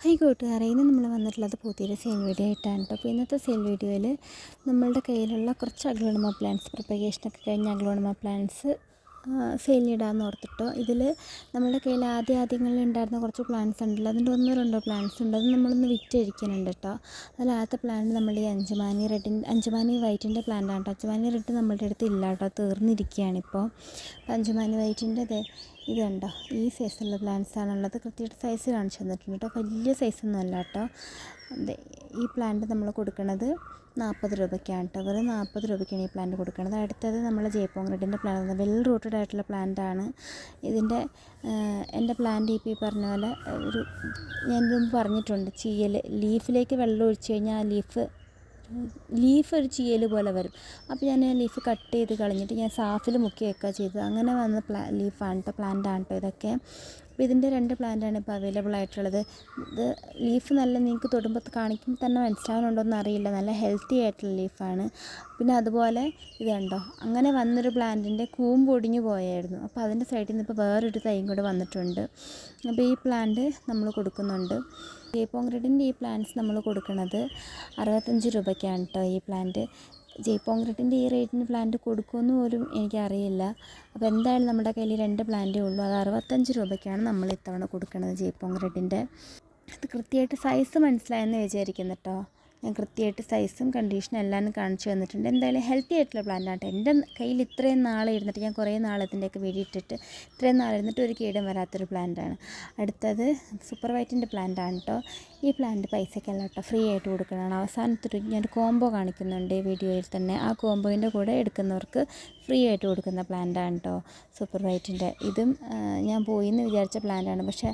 High കൂട്ടുകാരെ ഇന്ന് നമ്മൾ വന്നിട്ടുള്ളത് പുതിയൊരു സെയിൽ വീഡിയോ ആയിട്ടാണ് കേട്ടോ അപ്പോൾ ഇന്നത്തെ സെയിൽ വീഡിയോയിൽ നമ്മളുടെ കയ്യിലുള്ള കുറച്ച് അഗ്ലോണമ പ്ലാന്റ്സ് പ്രൊപ്പഗേഷനൊക്കെ കഴിഞ്ഞ അഗ്ലോണമ പ്ലാന്റ്സ് സെയിലിടാമെന്ന് ഓർത്തിട്ടോ. ഇതിൽ നമ്മുടെ കയ്യിൽ ആദ്യ ആദ്യങ്ങളിൽ ഉണ്ടായിരുന്ന കുറച്ച് പ്ലാന്റ്സ് ഉണ്ടല്ലോ. അതിന്റെ ഒന്നോ രണ്ടോ പ്ലാന്റ്സ് ഉണ്ട്. അത് നമ്മളൊന്ന് വിറ്റിരിക്കുന്നുണ്ട് കേട്ടോ അതിലാദ്യത്തെ പ്ലാന്റ് നമ്മൾ ഈ അഞ്ചുമാനി റെഡിന്റെ അഞ്ചുമാനി വൈറ്റിന്റെ പ്ലാന്റ് ആണ് കേട്ടോ അഞ്ചുമാനി റെഡ് നമ്മളുടെ അടുത്ത് ഇല്ല കേട്ടോ തീർന്നിരിക്കുകയാണ് ഇപ്പോൾ അപ്പോൾ അഞ്ചുമാനി വൈറ്റിന്റെ ഇത് ഇത് കണ്ടോ? ഈ സൈസുള്ള പ്ലാന്റ്സ് ആണുള്ളത്. കൃത്യമായിട്ട് സൈസ് കാണിച്ചു തന്നിട്ടുണ്ട് കേട്ടോ വലിയ സൈസൊന്നും അല്ല കേട്ടോ ഈ പ്ലാന്റ് നമ്മൾ കൊടുക്കുന്നത് നാൽപ്പത് രൂപയ്ക്കാണ് കേട്ടോ വെറും നാൽപ്പത് രൂപയ്ക്കാണ് ഈ പ്ലാന്റ് കൊടുക്കുന്നത് അടുത്തത് നമ്മൾ ജയ്പോങ് റെഡിന്റെ പ്ലാന്റ് വെൽ റൂട്ടഡ് ആയിട്ടുള്ള പ്ലാന്റ് ആണ്. ഇതിന്റെ എന്റെ പ്ലാന്റ് ഇപ്പോൾ ഈ പറഞ്ഞ പോലെ ഒരു ഞാൻ മുമ്പ് പറഞ്ഞിട്ടുണ്ട് ചീയൽ ലീഫിലേക്ക് വെള്ളം ഒഴിച്ച് കഴിഞ്ഞാൽ ആ ലീഫ് ലീഫ് ഒരു ചീയൽ പോലെ വരും. അപ്പോൾ ഞാൻ ലീഫ് കട്ട് ചെയ്ത് കളഞ്ഞിട്ട് ഞാൻ സാഫിൽ മുക്കി വെക്കുക ചെയ്തത്. അങ്ങനെ വന്ന പ്ലാ ലീഫാണ് കേട്ടോ പ്ലാന്റ് ആണ് കേട്ടോ ഇതൊക്കെ. അപ്പോൾ ഇതിന്റെ രണ്ട് പ്ലാന്റാണ് ഇപ്പോൾ അവൈലബിൾ ആയിട്ടുള്ളത്. ഇത് ലീഫ് നല്ല നിങ്ങൾക്ക് തൊടുമ്പോൾ കാണിക്കുമ്പോൾ തന്നെ മനസ്സിലാവുന്നുണ്ടോ എന്നറിയില്ല നല്ല ഹെൽത്തി ആയിട്ടുള്ള ലീഫാണ്. പിന്നെ അതുപോലെ ഇത് കണ്ടോ? അങ്ങനെ വന്നൊരു പ്ലാന്റിന്റെ കൂമ്പ് ഒടിഞ്ഞു പോയായിരുന്നു. അപ്പോൾ അതിന്റെ സൈഡിൽ നിന്ന് ഇപ്പോൾ വേറൊരു തൈയും കൂടെ വന്നിട്ടുണ്ട്. അപ്പോൾ ഈ പ്ലാന്റ് നമ്മൾ കൊടുക്കുന്നുണ്ട്. ഈ പോങ്ക്രീഡിന്റെ ഈ പ്ലാന്റ്സ് നമ്മൾ കൊടുക്കുന്നത് അറുപത്തഞ്ച് രൂപയ്ക്കാണ് കേട്ടോ ഈ പ്ലാന്റ്. ജയ്പോങ്ക്രെഡിന്റെ ഈ റേറ്റിന് പ്ലാന്റ് കൊടുക്കുമെന്ന് പോലും എനിക്കറിയില്ല. അപ്പോൾ എന്തായാലും നമ്മുടെ കയ്യിൽ രണ്ട് പ്ലാന്റേ ഉള്ളൂ? അത് അറുപത്തഞ്ച് രൂപയ്ക്കാണ് നമ്മൾ ഇത്തവണ കൊടുക്കുന്നത് ജയ്പോങ്ക്രെഡിന്റെ അത് കൃത്യമായിട്ട് സൈസ് മനസ്സിലായെന്ന് വിചാരിക്കുന്നു കേട്ടോ. ഞാൻ കൃത്യമായിട്ട് സൈസും കണ്ടീഷനും എല്ലാം കാണിച്ചു തന്നിട്ടുണ്ട്. എന്തായാലും ഹെൽത്തി ആയിട്ടുള്ള പ്ലാന്റാണ് എന്റെ കയ്യിൽ ഇത്രയും നാളെ ഇരുന്നിട്ട് ഞാൻ കുറേ നാൾ ഇതിന്റെയൊക്കെ വീഡിയോ ഇട്ടിട്ട് ഇത്രയും നാൾ ഇരുന്നിട്ട് ഒരു കീടം വരാത്തൊരു പ്ലാന്റാണ് അടുത്തത് സൂപ്പർ വൈറ്റിന്റെ പ്ലാന്റാണ് കേട്ടോ ഈ പ്ലാന്റ് പൈസയ്ക്കല്ല കേട്ടോ ഫ്രീ ആയിട്ട് കൊടുക്കുന്നതാണ് അവസാനത്തൊരു ഞാൻ കോംബോ കാണിക്കുന്നുണ്ട് വീഡിയോയിൽ തന്നെ. ആ കോംബോയിന്റെ കൂടെ എടുക്കുന്നവർക്ക് ഫ്രീ ആയിട്ട് കൊടുക്കുന്ന പ്ലാന്റാണ് കേട്ടോ സൂപ്പർ വൈറ്റിന്റെ ഇതും ഞാൻ പോയി എന്ന് വിചാരിച്ച പ്ലാന്റാണ് പക്ഷേ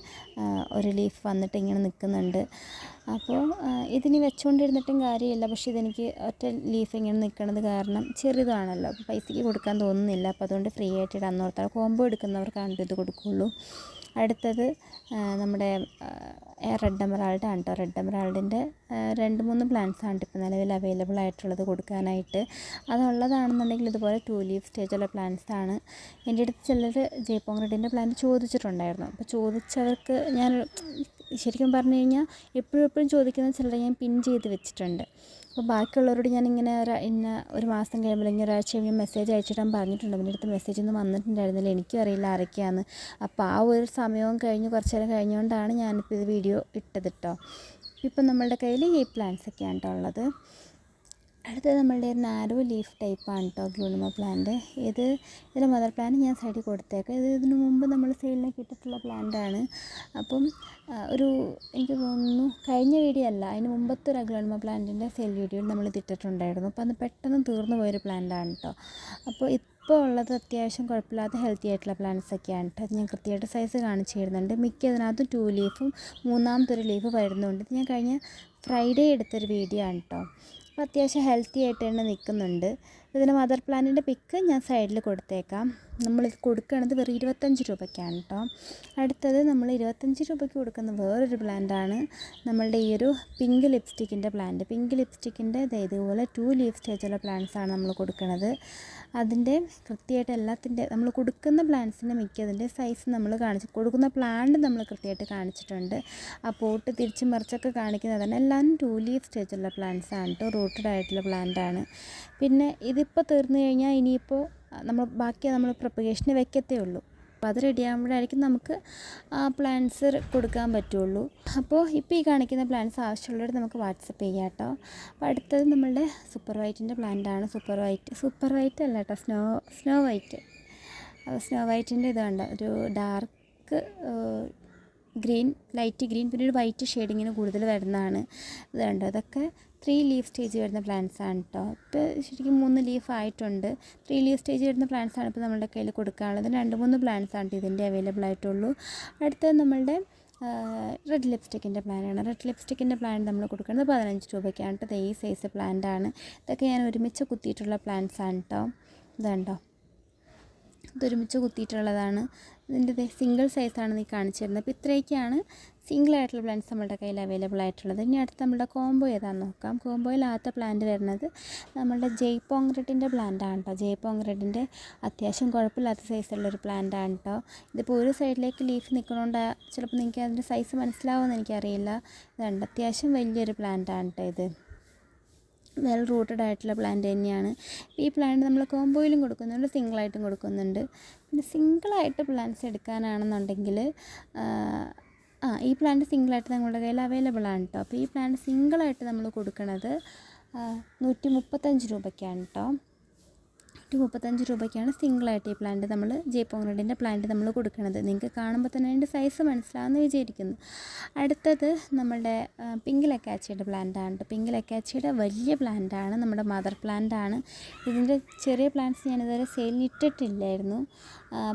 ഒരു ലീഫ് വന്നിട്ട് ഇങ്ങനെ നിൽക്കുന്നുണ്ട്. അപ്പോൾ ഇതിന് വെച്ചുകൊണ്ടിരുന്നിട്ടും കാര്യമില്ല. പക്ഷേ ഇതെനിക്ക് ഒറ്റ ലീഫ് ഇങ്ങനെ നിൽക്കുന്നത് കാരണം ചെറുതാണല്ലോ. അപ്പോൾ പൈസയ്ക്ക് കൊടുക്കാൻ തോന്നുന്നില്ല. അപ്പോൾ അതുകൊണ്ട് ഫ്രീ ആയിട്ട് ഇടാൻ ഓർത്താൽ കോംബോ എടുക്കുന്നവർക്കാണ് ഇത് കൊടുക്കുകയുള്ളൂ അടുത്തത് നമ്മുടെ റെഡ് എമറാൾഡ് ആണ് കേട്ടോ റെഡ് എമറാൾഡിന്റെ രണ്ട് മൂന്ന് പ്ലാന്റ്സ് ആണ് ഇപ്പോൾ നിലവിൽ അവൈലബിൾ ആയിട്ടുള്ളത് കൊടുക്കാനായിട്ട്. അതുള്ളതാണെന്നുണ്ടെങ്കിൽ ഇതുപോലെ ടു ലീഫ് സ്റ്റേജുള്ള പ്ലാന്റ്സ് ആണ്. എന്റെ അടുത്ത് ചിലർ ജയ്പോങ് റെഡിന്റെ പ്ലാന്റ് ചോദിച്ചിട്ടുണ്ടായിരുന്നു. അപ്പോൾ ചോദിച്ചവർക്ക് ഞാൻ ശരിക്കും പറഞ്ഞു കഴിഞ്ഞാൽ എപ്പോഴും എപ്പോഴും ചോദിക്കുന്ന ചിലരെ ഞാൻ പിൻ ചെയ്ത് വെച്ചിട്ടുണ്ട്. അപ്പോൾ ബാക്കിയുള്ളവരോട് ഞാൻ ഇങ്ങനെ ഇന്ന ഒരു മാസം കഴിയുമ്പോൾ ഇങ്ങനെ ഒരാഴ്ച കഴിയുമ്പോൾ മെസ്സേജ് അയച്ചിട്ടാൻ പറഞ്ഞിട്ടുണ്ട്. എന്റെ അടുത്ത് മെസ്സേജ് ഒന്നും വന്നിട്ടുണ്ടായിരുന്നില്ല. എനിക്കും അറിയില്ല ആരൊക്കെയാണ് അപ്പോൾ ആ ഒരു സമയവും കഴിഞ്ഞ് കുറച്ച് നേരം കഴിഞ്ഞുകൊണ്ടാണ് ഞാനിപ്പോൾ ഇത് വീഡിയോ ഇട്ടത് കേട്ടോ ഇപ്പം നമ്മളുടെ കയ്യിൽ ഈ പ്ലാൻസൊക്കെയാണ് കേട്ടോ ഉള്ളത്. അടുത്തത് നമ്മളുടെ നാരോ ലീഫ് ടൈപ്പാണ് കേട്ടോ ഗ്ലൂണിമ പ്ലാന്റ് ഇത് ഇതിന്റെ മദർ പ്ലാന്റ് ഞാൻ സൈഡിൽ കൊടുത്തേക്കാം. ഇത് ഇതിനു മുമ്പ് നമ്മൾ സെയിലിന് കിട്ടിയിട്ടുള്ള പ്ലാന്റാണ് അപ്പം ഒരു എനിക്ക് തോന്നുന്നു കഴിഞ്ഞ വീഡിയോ അല്ല അതിന് മുമ്പത്തെ ഒരു അഗ്ലോണിമ പ്ലാന്റിന്റെ സെയിൽ വീഡിയോയിൽ നമ്മൾ തിട്ടിട്ടുണ്ടായിരുന്നു അപ്പോൾ അത് പെട്ടെന്ന് തീർന്നു പോയൊരു പ്ലാന്റാണ് കേട്ടോ അപ്പോൾ ഇപ്പോൾ ഉള്ളത് അത്യാവശ്യം കുഴപ്പമില്ലാത്ത ഹെൽത്തി ആയിട്ടുള്ള പ്ലാന്റ്സ് ഒക്കെയാണ് കേട്ടോ അത് ഞാൻ കൃത്യമായിട്ട് സൈസ് കാണിച്ചു തരുന്നുണ്ട്. മിക്ക അതിനകത്തും ടു ലീഫും മൂന്നാമത്തെ ഒരു ലീഫ് വരുന്നുണ്ട്. ഇത് ഞാൻ കഴിഞ്ഞ ഫ്രൈഡേ എടുത്തൊരു വീഡിയോ ആണ് കേട്ടോ അത്യാവശ്യം ഹെൽത്തി ആയിട്ട് തന്നെ നിൽക്കുന്നുണ്ട് ഇതിന്റെ മദർ പ്ലാന്റിന്റെ പിക്ക് ഞാൻ സൈഡിൽ കൊടുത്തേക്കാം. നമ്മൾ കൊടുക്കുന്നത് വെറും ഇരുപത്തഞ്ച് രൂപയ്ക്കാണ് കേട്ടോ അടുത്തത് നമ്മൾ ഇരുപത്തഞ്ച് രൂപയ്ക്ക് കൊടുക്കുന്ന വേറൊരു പ്ലാന്റാണ് നമ്മളുടെ ഈ ഒരു പിങ്ക് ലിപ്സ്റ്റിക്കിന്റെ പ്ലാന്റ് പിങ്ക് ലിപ്സ്റ്റിക്കിന്റെ ഇതുപോലെ ടു ലീഫ് സ്റ്റേജുള്ള പ്ലാന്റ്സാണ് നമ്മൾ കൊടുക്കുന്നത് അതിന്റെ കൃത്യമായിട്ട് എല്ലാത്തിന്റെ നമ്മൾ കൊടുക്കുന്ന പ്ലാന്റ്സിന്റെ മിക്കതിന്റെ സൈസ് നമ്മൾ കാണിച്ച് കൊടുക്കുന്ന പ്ലാന്റ് നമ്മൾ കൃത്യമായിട്ട് കാണിച്ചിട്ടുണ്ട്. ആ പോട്ട് തിരിച്ച് മറിച്ചൊക്കെ കാണിക്കുന്നതാണ് എല്ലാം ടു ലീഫ് സ്റ്റേജുള്ള പ്ലാന്റ്സ് ആണ് കേട്ടോ റൂട്ടഡ് ആയിട്ടുള്ള പ്ലാന്റ് ആണ്. പിന്നെ ഇതിപ്പോൾ തീർന്നു കഴിഞ്ഞാൽ ഇനിയിപ്പോൾ നമ്മൾ ബാക്കി നമ്മൾ പ്രൊപ്പഗേഷന് വെക്കത്തേ ഉള്ളൂ. അപ്പോൾ അത് റെഡി ആകുമ്പോഴായിരിക്കും നമുക്ക് ആ പ്ലാന്റ്സ് കൊടുക്കാൻ പറ്റുള്ളൂ. അപ്പോൾ ഇപ്പോൾ ഈ കാണിക്കുന്ന പ്ലാന്റ്സ് ആവശ്യമുള്ളവർ നമുക്ക് വാട്സപ്പ് ചെയ്യാം കേട്ടോ അപ്പോൾ അടുത്തത് നമ്മളുടെ സൂപ്പർ വൈറ്റിന്റെ പ്ലാന്റാണ് സൂപ്പർ വൈറ്റ് സൂപ്പർ വൈറ്റ് അല്ല കേട്ടോ സ്നോ സ്നോ വൈറ്റ് സ്നോ വൈറ്റിന്റെ ഇതുണ്ട് ഒരു ഡാർക്ക് ഗ്രീൻ ലൈറ്റ് ഗ്രീൻ പിന്നെ ഒരു വൈറ്റ് ഷെയ്ഡിങ്ങിന് കൂടുതൽ വരുന്നതാണ്. ഇത് അതൊക്കെ ത്രീ ലീഫ് സ്റ്റേജ് വരുന്ന പ്ലാന്റ്സ് ആണ് കേട്ടോ ഇപ്പോൾ ശരിക്കും മൂന്ന് ലീഫ് ആയിട്ടുണ്ട്. ത്രീ ലീഫ് സ്റ്റേജ് വരുന്ന പ്ലാന്റ്സ് ആണ് ഇപ്പോൾ നമ്മുടെ കയ്യിൽ കൊടുക്കാനുള്ളത്. രണ്ട് മൂന്ന് പ്ലാന്റ്സ് ആണ് ഇതിന്റെ അവൈലബിൾ ആയിട്ടുള്ളൂ. അടുത്തത് നമ്മളുടെ റെഡ് ലിപ്സ്റ്റിക്കിന്റെ പ്ലാനാണ് റെഡ് ലിപ്സ്റ്റിക്കിന്റെ പ്ലാൻ നമ്മൾ കൊടുക്കുന്നത് പതിനഞ്ച് രൂപയ്ക്കാണ് കേട്ടോ ഈ സൈസ് പ്ലാന്റ് ആണ്. ഇതൊക്കെ ഞാൻ ഒരുമിച്ച് കുത്തിയിട്ടുള്ള പ്ലാന്റ്സ് ആണ് കേട്ടോ ഇതുണ്ടോ ഇതൊരുമിച്ച് കുത്തിയിട്ടുള്ളതാണ്. ഇതിന്റെ സിംഗിൾ സൈസാണ് നീ കാണിച്ചു തരുന്നത് അപ്പോൾ ഇത്രയൊക്കെയാണ് സിംഗിൾ ആയിട്ടുള്ള പ്ലാന്റ്സ് നമ്മുടെ കയ്യിൽ അവൈലബിൾ ആയിട്ടുള്ളത്. ഇനി അടുത്ത് നമ്മുടെ കോംബോ ഏതാണെന്ന് നോക്കാം. കോംബോയിലാത്ത പ്ലാന്റ് വരുന്നത് നമ്മുടെ ജയ്പോങ് പ്ലാന്റ് ആണ് കേട്ടോ ജയ്പോങ് റെഡിന്റെ അത്യാവശ്യം കുഴപ്പമില്ലാത്ത സൈസുള്ളൊരു പ്ലാന്റ് ആണ് കേട്ടോ ഇതിപ്പോൾ ഒരു സൈഡിലേക്ക് ലീഫ് നിൽക്കണോണ്ട് ചിലപ്പോൾ നിങ്ങൾക്ക് അതിന്റെ സൈസ് മനസ്സിലാവുമെന്ന് എനിക്കറിയില്ല. ഇതുണ്ട് അത്യാവശ്യം വലിയൊരു പ്ലാന്റ് ആണ് കേട്ടോ ഇത്. വെൽ റൂട്ടഡ് ആയിട്ടുള്ള പ്ലാന്റ് തന്നെയാണ്. ഈ പ്ലാന്റ് നമ്മൾ കോമ്പോയിലും കൊടുക്കുന്നുണ്ട് സിംഗിളായിട്ടും കൊടുക്കുന്നുണ്ട്. പിന്നെ സിംഗിളായിട്ട് പ്ലാന്റ്സ് എടുക്കാനാണെന്നുണ്ടെങ്കിൽ ആ ഈ പ്ലാന്റ് സിംഗിളായിട്ട് നമ്മുടെ കയ്യിൽ അവൈലബിൾ ആണ് കേട്ടോ അപ്പോൾ ഈ പ്ലാന്റ് സിംഗിളായിട്ട് നമ്മൾ കൊടുക്കുന്നത് നൂറ്റി മുപ്പത്തഞ്ച് രൂപയ്ക്കാണ് കേട്ടോ നൂറ്റി മുപ്പത്തഞ്ച് രൂപയ്ക്കാണ് സിംഗിളായിട്ട് ഈ പ്ലാന്റ് നമ്മൾ ജെ റെഡിന്റെ പ്ലാന്റ് നമ്മൾ കൊടുക്കുന്നത്. നിങ്ങൾക്ക് കാണുമ്പോൾ തന്നെ അതിന്റെ സൈസ് മനസ്സിലാവുമെന്ന് വിചാരിക്കുന്നു. അടുത്തത് നമ്മുടെ പിങ്ക് ലക്കാച്ചിയുടെ പ്ലാന്റ് ആണ് കേട്ടോ പിങ്ക് ലക്കാച്ചിയുടെ വലിയ പ്ലാന്റ് ആണ് നമ്മുടെ മദർ പ്ലാന്റ് ആണ്. ഇതിന്റെ ചെറിയ പ്ലാന്റ്സ് ഞാനിതുവരെ സെയിലിന് ഇട്ടിട്ടില്ലായിരുന്നു.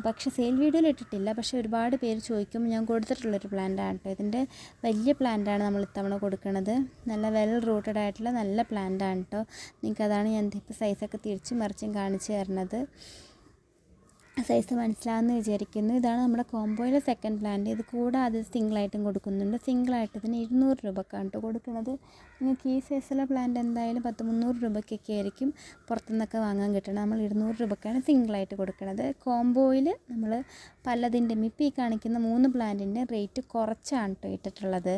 പക്ഷേ സെയിൽ വീഡിയോയിൽ ഇട്ടിട്ടില്ല. പക്ഷേ ഒരുപാട് പേര് ചോദിക്കും ഞാൻ കൊടുത്തിട്ടുള്ളൊരു പ്ലാന്റ് ആണ് കേട്ടോ ഇതിന്റെ വലിയ പ്ലാന്റാണ് നമ്മൾ ഇത്തവണ കൊടുക്കുന്നത് നല്ല വെൽ റൂട്ടഡ് ആയിട്ടുള്ള നല്ല പ്ലാന്റാണ് കേട്ടോ നിങ്ങൾക്കതാണ് ഞാൻ ഇപ്പോൾ സൈസൊക്കെ തിരിച്ചും മറിച്ചും കാണിച്ചു തരുന്നത് സൈസ് മനസ്സിലാവുമെന്ന് വിചാരിക്കുന്നു. ഇതാണ് നമ്മുടെ കോംബോയിലെ സെക്കൻഡ് പ്ലാന്റ് ഇത് കൂടാതെ സിംഗിളായിട്ടും കൊടുക്കുന്നുണ്ട്. സിംഗിളായിട്ട് ഇതിന് ഇരുന്നൂറ് രൂപക്കാണ് കേട്ടോ കൊടുക്കുന്നത്. നിങ്ങൾക്ക് ഈ സൈസിലെ പ്ലാന്റ് എന്തായാലും പത്ത് മുന്നൂറ് രൂപയ്ക്കൊക്കെ ആയിരിക്കും പുറത്തുനിന്നൊക്കെ വാങ്ങാൻ കിട്ടണം നമ്മൾ ഇരുന്നൂറ് രൂപക്കാണ് സിംഗിളായിട്ട് കൊടുക്കുന്നത് കോംബോയിൽ നമ്മൾ പലതിന്റെയും ഇപ്പോൾ ഈ കാണിക്കുന്ന മൂന്ന് പ്ലാന്റിന്റെ റേറ്റ് കുറച്ചാണ് ഇട്ടിട്ടുള്ളത്.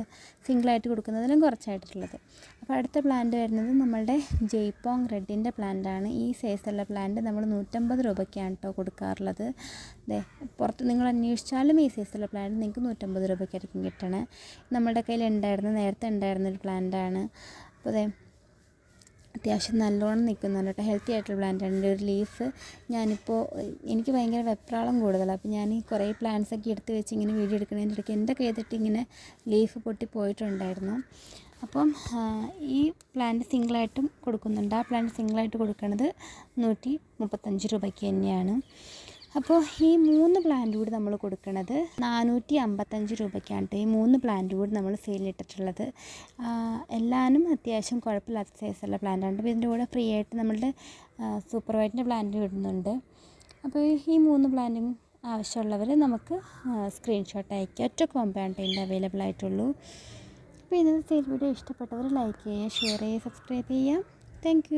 സിംഗിളായിട്ട് കൊടുക്കുന്നതിലും കുറച്ചായിട്ടുള്ളത് അപ്പോൾ അടുത്ത പ്ലാന്റ് വരുന്നത് നമ്മളുടെ ജയ്പോങ് റെഡിന്റെ പ്ലാന്റാണ്. ഈ സൈസുള്ള പ്ലാന്റ് നമ്മൾ നൂറ്റമ്പത് രൂപയ്ക്കാണ് കേട്ടോ കൊടുക്കാറുള്ളത്. അതെ പുറത്ത് നിങ്ങൾ അന്വേഷിച്ചാലും ഈ സൈസുള്ള പ്ലാന്റ് നിങ്ങൾക്ക് നൂറ്റമ്പത് രൂപയ്ക്കായിരിക്കും കിട്ടണേ. നമ്മുടെ കയ്യിൽ ഉണ്ടായിരുന്ന നേരത്തെ ഉണ്ടായിരുന്ന ഒരു പ്ലാന്റാണ്. അപ്പോൾ അതെ അത്യാവശ്യം നല്ലോണം നിൽക്കുന്നുണ്ട് കേട്ടോ. ഹെൽത്തി ആയിട്ടുള്ള പ്ലാന്റാണ് എന്റെ ഒരു ലീഫ് ഞാനിപ്പോൾ എനിക്ക് ഭയങ്കര വെപ്രാളം കൂടുതലാണ് അപ്പോൾ ഞാൻ ഈ കുറേ പ്ലാന്റ്സ് ഒക്കെ എടുത്ത് വെച്ച് ഇങ്ങനെ വീഡിയോ എടുക്കുന്നതിന്റെ ഇടയ്ക്ക് എന്റെ കൈതട്ടി ഇങ്ങനെ ലീഫ് പൊട്ടി പോയിട്ടുണ്ടായിരുന്നു. അപ്പം ഈ പ്ലാന്റ് സിംഗിളായിട്ടും കൊടുക്കുന്നുണ്ട്. ആ പ്ലാന്റ് സിംഗിളായിട്ട് കൊടുക്കുന്നത് നൂറ്റി മുപ്പത്തഞ്ച് രൂപയ്ക്ക് തന്നെയാണ്. അപ്പോൾ ഈ മൂന്ന് പ്ലാന്റ് കൂടി നമ്മൾ കൊടുക്കുന്നത് നാനൂറ്റി അമ്പത്തഞ്ച് രൂപയ്ക്കാണ് ഈ മൂന്ന് പ്ലാന്റ് കൂടി നമ്മൾ സെയിലിട്ടിട്ടുള്ളത് എല്ലാനും അത്യാവശ്യം കുഴപ്പമില്ലാത്ത സൈസുള്ള പ്ലാന്റാണ് അപ്പോൾ ഇതിന്റെ കൂടെ ഫ്രീ ആയിട്ട് നമ്മളുടെ സൂപ്പർ വൈറ്റിന്റെ പ്ലാന്റ് ഇടുന്നുണ്ട്. അപ്പോൾ ഈ മൂന്ന് പ്ലാന്റും ആവശ്യമുള്ളവർ നമുക്ക് സ്ക്രീൻഷോട്ട് അയക്കുക ഒറ്റ കോമ്പാണ് ഇതിന്റെ അവൈലബിൾ ആയിട്ടുള്ളൂ. അപ്പോൾ ഇന്നത്തെ സെയിൽ വീഡിയോ ഇഷ്ടപ്പെട്ടവർ ലൈക്ക് ചെയ്യുക ഷെയർ ചെയ്യുക സബ്സ്ക്രൈബ് ചെയ്യുക. താങ്ക്